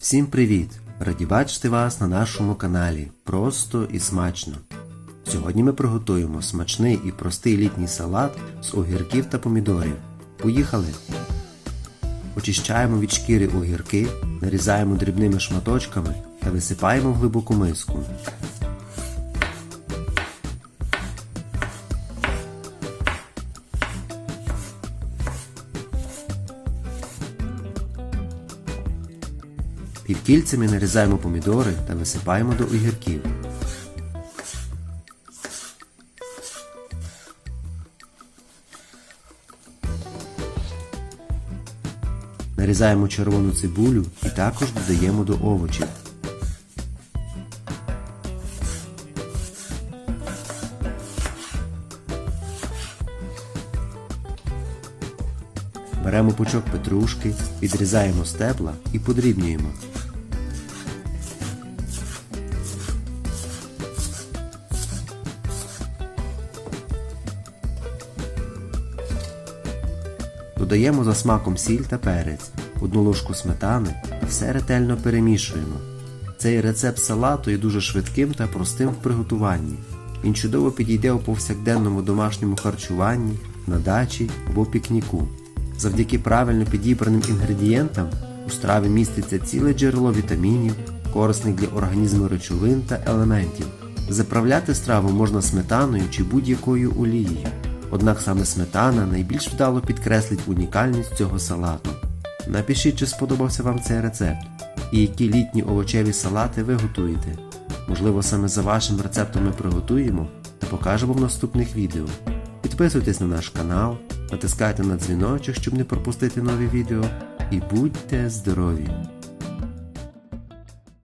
Всім привіт! Раді бачити вас на нашому каналі Просто і смачно. Сьогодні ми приготуємо смачний і простий літній салат з огірків та помідорів. Поїхали! Очищаємо від шкіри огірки, нарізаємо дрібними шматочками та висипаємо в глибоку миску. Півкільцями нарізаємо помідори та висипаємо до огірків. Нарізаємо червону цибулю і також додаємо до овочів. Беремо пучок петрушки, відрізаємо стебла і подрібнюємо. Додаємо за смаком сіль та перець, одну ложку сметани та все ретельно перемішуємо. Цей рецепт салату є дуже швидким та простим в приготуванні. Він чудово підійде у повсякденному домашньому харчуванні, на дачі або пікніку. Завдяки правильно підібраним інгредієнтам у страві міститься ціле джерело вітамінів, корисних для організму речовин та елементів. Заправляти страву можна сметаною чи будь-якою олією. Однак саме сметана найбільш вдало підкреслить унікальність цього салату. Напишіть, чи сподобався вам цей рецепт і які літні овочеві салати ви готуєте. Можливо, саме за вашим рецептом ми приготуємо та покажемо в наступних відео. Підписуйтесь на наш канал, натискайте на дзвіночок, щоб не пропустити нові відео, і будьте здорові!